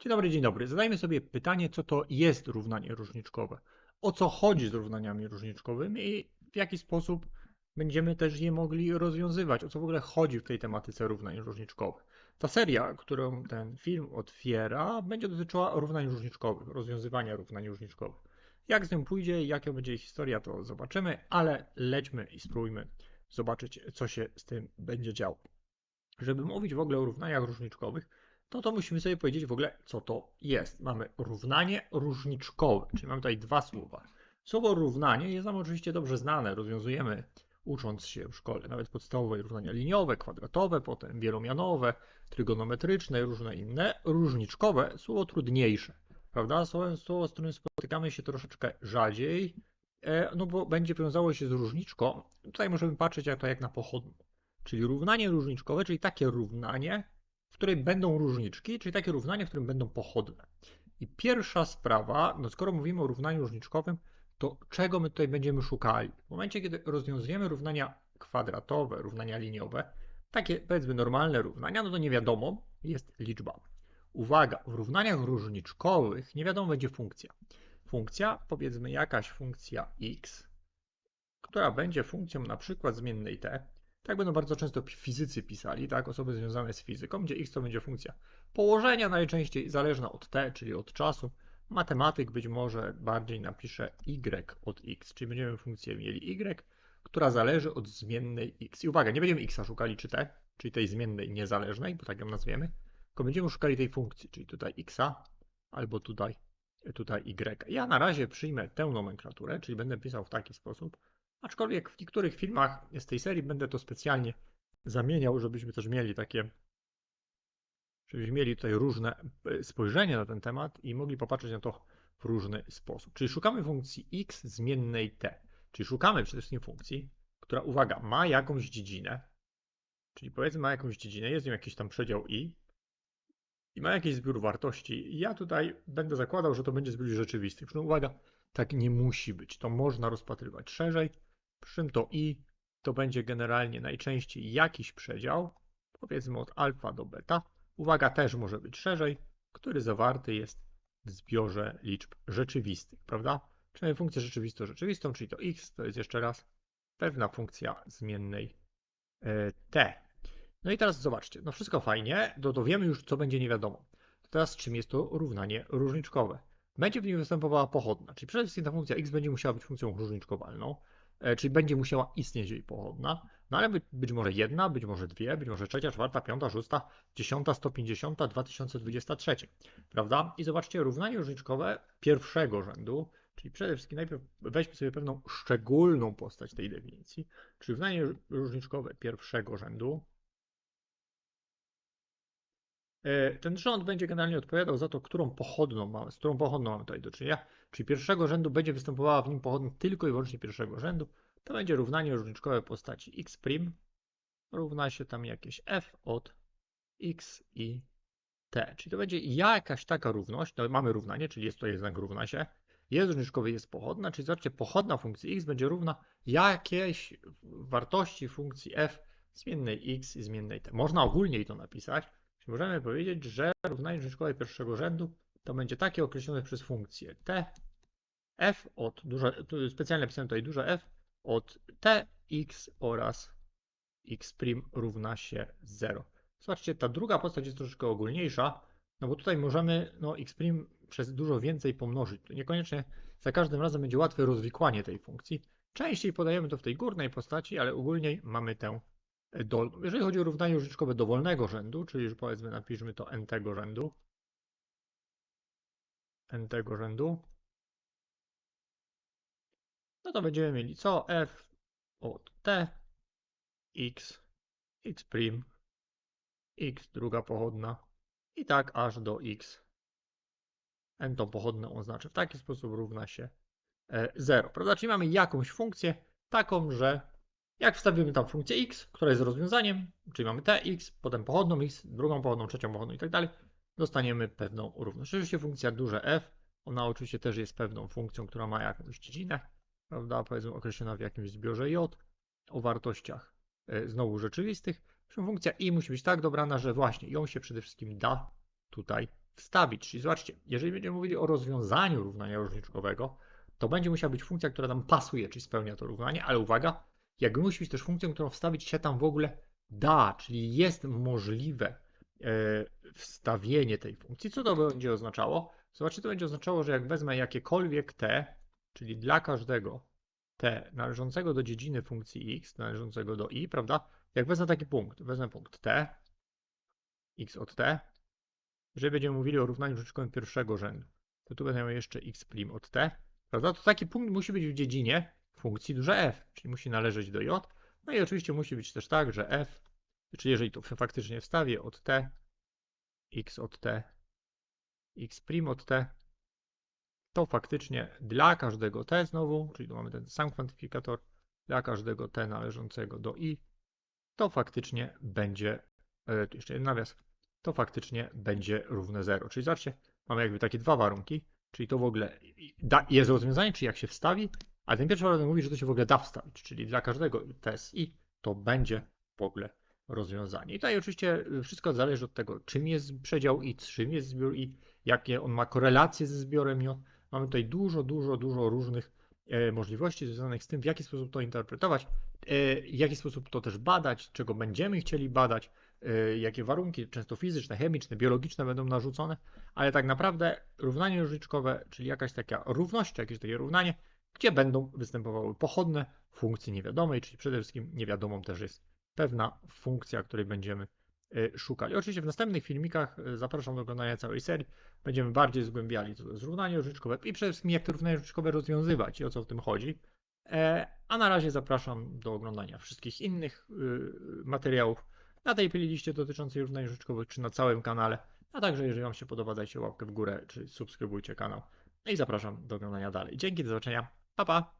Dzień dobry, dzień dobry. Zadajmy sobie pytanie, co to jest równanie różniczkowe. O co chodzi z równaniami różniczkowymi i w jaki sposób będziemy też je mogli rozwiązywać. O co w ogóle chodzi w tej tematyce równań różniczkowych. Ta seria, którą ten film otwiera, będzie dotyczyła równań różniczkowych, rozwiązywania równań różniczkowych. Jak z nią pójdzie, jaka będzie historia, to zobaczymy, ale lećmy i spróbujmy zobaczyć, co się z tym będzie działo. Żeby mówić w ogóle o równaniach różniczkowych, no to musimy sobie powiedzieć w ogóle, co to jest. Mamy równanie różniczkowe, czyli mamy tutaj dwa słowa. Słowo równanie jest nam oczywiście dobrze znane, rozwiązujemy ucząc się w szkole, nawet podstawowe równania liniowe, kwadratowe, potem wielomianowe, trygonometryczne, różne inne. Różniczkowe, słowo trudniejsze, prawda? Słowo, słowo z którym spotykamy się troszeczkę rzadziej, e, no bo będzie wiązało się z różniczką. Tutaj możemy patrzeć jak to jak na pochodną. Czyli równanie różniczkowe, czyli takie równanie, w której będą różniczki, czyli takie równanie, w którym będą pochodne. I pierwsza sprawa, no skoro mówimy o równaniu różniczkowym, to czego my tutaj będziemy szukali? W momencie, kiedy rozwiązujemy równania kwadratowe, równania liniowe, takie powiedzmy normalne równania, no to nie wiadomo, jest liczba. Uwaga, w równaniach różniczkowych nie wiadomo będzie funkcja. Funkcja, powiedzmy jakaś funkcja x, która będzie funkcją na przykład zmiennej t, tak będą bardzo często fizycy pisali, tak, osoby związane z fizyką, gdzie x to będzie funkcja położenia najczęściej zależna od t, czyli od czasu. Matematyk być może bardziej napisze y od x, czyli będziemy funkcję mieli y, która zależy od zmiennej x. I uwaga, nie będziemy x szukali czy t, czyli tej zmiennej niezależnej, bo tak ją nazwiemy, tylko będziemy szukali tej funkcji, czyli tutaj x albo tutaj, tutaj y. Ja na razie przyjmę tę nomenklaturę, czyli będę pisał w taki sposób, Aczkolwiek w niektórych filmach z tej serii będę to specjalnie zamieniał, żebyśmy też mieli takie, żebyśmy mieli tutaj różne e, spojrzenia na ten temat i mogli popatrzeć na to w różny sposób. Czyli szukamy funkcji x zmiennej t. Czyli szukamy przede wszystkim funkcji, która, uwaga, ma jakąś dziedzinę, czyli powiedzmy ma jakąś dziedzinę, jest nią jakiś tam przedział i i ma jakiś zbiór wartości. Ja tutaj będę zakładał, że to będzie zbiór rzeczywisty. Przy uwaga, tak nie musi być. To można rozpatrywać szerzej. Przy czym to i to będzie generalnie najczęściej jakiś przedział, powiedzmy od alfa do beta. Uwaga też może być szerzej, który zawarty jest w zbiorze liczb rzeczywistych, prawda? Czyli funkcję rzeczywisto-rzeczywistą, czyli to x to jest jeszcze raz pewna funkcja zmiennej e, t. No i teraz zobaczcie, no wszystko fajnie, to, to wiemy już co będzie nie wiadomo. Teraz czym jest to równanie różniczkowe? Będzie w nim występowała pochodna, czyli przede wszystkim ta funkcja x będzie musiała być funkcją różniczkowalną. E, czyli będzie musiała istnieć jej pochodna, no ale być, może jedna, być może dwie, być może trzecia, czwarta, piąta, szósta, dziesiąta, 150, 2023, prawda? I zobaczcie, równanie różniczkowe pierwszego rzędu, czyli przede wszystkim najpierw weźmy sobie pewną szczególną postać tej definicji, czyli równanie różniczkowe pierwszego rzędu, ten rząd będzie generalnie odpowiadał za to, którą pochodną mamy, z którą pochodną mamy tutaj do czynienia. Czyli pierwszego rzędu będzie występowała w nim pochodna tylko i wyłącznie pierwszego rzędu. To będzie równanie różniczkowe postaci x' równa się tam jakieś f od x i t. Czyli to będzie jakaś taka równość. No, mamy równanie, czyli jest to jednak równa się. Jest różniczkowy, jest pochodna, czyli zobaczcie, pochodna funkcji x będzie równa jakiejś wartości funkcji f zmiennej x i zmiennej t. Można ogólniej to napisać, możemy powiedzieć, że równanie różniczkowe pierwszego rzędu to będzie takie określone przez funkcję t f od duże, specjalnie napisałem tutaj duże f od t x oraz x' równa się 0. Zobaczcie, ta druga postać jest troszeczkę ogólniejsza, no bo tutaj możemy no, x' przez dużo więcej pomnożyć. To niekoniecznie za każdym razem będzie łatwe rozwikłanie tej funkcji. Częściej podajemy to w tej górnej postaci, ale ogólniej mamy tę dolną. Jeżeli chodzi o równanie różniczkowe dowolnego rzędu, czyli już powiedzmy napiszmy to n tego rzędu, n tego rzędu, no to będziemy mieli co f od t, x, x', x druga pochodna i tak aż do x. n tą pochodną oznaczę w taki sposób równa się 0. E, prawda? Czyli mamy jakąś funkcję taką, że jak wstawimy tam funkcję x, która jest rozwiązaniem, czyli mamy tx, potem pochodną x, drugą pochodną, trzecią pochodną i tak dalej, dostaniemy pewną równość. Oczywiście funkcja duże f, ona oczywiście też jest pewną funkcją, która ma jakąś dziedzinę, prawda, powiedzmy określona w jakimś zbiorze j o wartościach e, znowu rzeczywistych. Funkcja i musi być tak dobrana, że właśnie ją się przede wszystkim da tutaj wstawić. Czyli zobaczcie, jeżeli będziemy mówili o rozwiązaniu równania różniczkowego, to będzie musiała być funkcja, która nam pasuje, czyli spełnia to równanie, ale uwaga, jak musi być też funkcją, którą wstawić się tam w ogóle da, czyli jest możliwe e, wstawienie tej funkcji. Co to będzie oznaczało? Zobaczcie, to będzie oznaczało, że jak wezmę jakiekolwiek t, czyli dla każdego t należącego do dziedziny funkcji x, należącego do i, prawda? Jak wezmę taki punkt, wezmę punkt t, x od t, jeżeli będziemy mówili o równaniu rzeczkowym pierwszego rzędu, to tu będę miał jeszcze x' od t, prawda? To taki punkt musi być w dziedzinie funkcji duże f, czyli musi należeć do j. No i oczywiście musi być też tak, że f, czyli jeżeli to faktycznie wstawię od t, x od t, x' od t, to faktycznie dla każdego t znowu, czyli tu mamy ten sam kwantyfikator, dla każdego t należącego do i, to faktycznie będzie, e, tu jeszcze jeden nawias, to faktycznie będzie równe 0. Czyli zobaczcie, mamy jakby takie dwa warunki, czyli to w ogóle jest rozwiązanie, czyli jak się wstawi, a ten pierwszy warunek mówi, że to się w ogóle da wstawić, czyli dla każdego t z i to będzie w ogóle rozwiązanie. I tutaj oczywiście wszystko zależy od tego, czym jest przedział i czym jest zbiór i jakie on ma korelacje ze zbiorem. Mamy tutaj dużo, dużo, dużo różnych e, możliwości związanych z tym, w jaki sposób to interpretować, e, w jaki sposób to też badać, czego będziemy chcieli badać, e, jakie warunki, często fizyczne, chemiczne, biologiczne będą narzucone, ale tak naprawdę równanie różniczkowe, czyli jakaś taka równość, jakieś takie równanie, gdzie będą występowały pochodne funkcji niewiadomej, czyli przede wszystkim niewiadomą też jest pewna funkcja, której będziemy y, szukali. Oczywiście w następnych filmikach y, zapraszam do oglądania całej serii. Będziemy bardziej zgłębiali co to jest równanie i przede wszystkim jak te równania różniczkowe rozwiązywać i o co w tym chodzi. E, A na razie zapraszam do oglądania wszystkich innych materiałów na tej playliście dotyczącej równań różniczkowych czy na całym kanale. A także jeżeli Wam się podoba, dajcie łapkę w górę czy subskrybujcie kanał. I zapraszam do oglądania dalej. Dzięki, do zobaczenia. 拜拜。